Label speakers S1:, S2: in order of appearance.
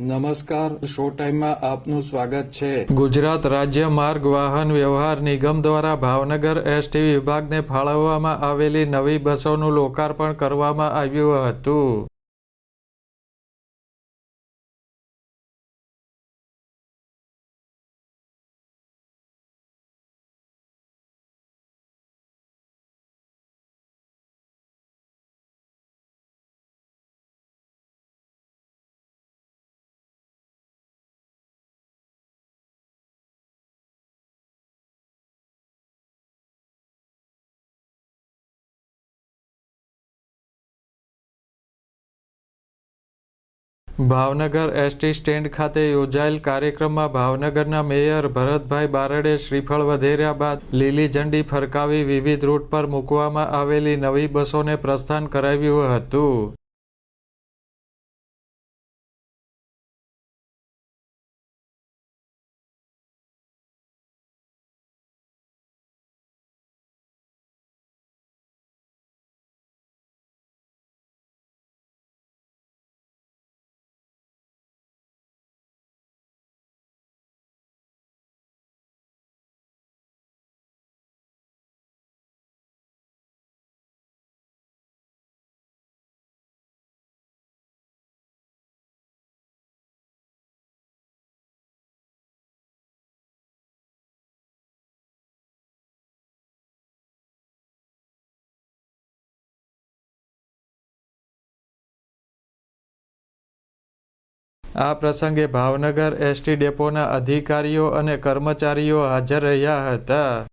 S1: નમસ્કાર, શો ટાઈમમાં આપનું સ્વાગત છે.
S2: ગુજરાત રાજ્ય માર્ગ વાહન વ્યવહાર નિગમ દ્વારા ભાવનગર એસટી વિભાગને ફાળવવામાં આવેલી નવી બસોનું લોકાર્પણ કરવામાં આવ્યું હતું. ભાવનગર એસટી સ્ટેન્ડ ખાતે યોજાયેલ કાર્યક્રમમાં ભાવનગરના મેયર ભરતભાઈ બારડે શ્રીફળ વધેર્યા બાદ લીલી ઝંડી ફરકાવી વિવિધ રૂટ પર મૂકવામાં આવેલી નવી બસોને પ્રસ્થાન કરાવ્યું હતું. આ પ્રસંગે ભાવનગર એસટી ડેપોના અધિકારીઓ અને કર્મચારીઓ હાજર રહ્યા હતા.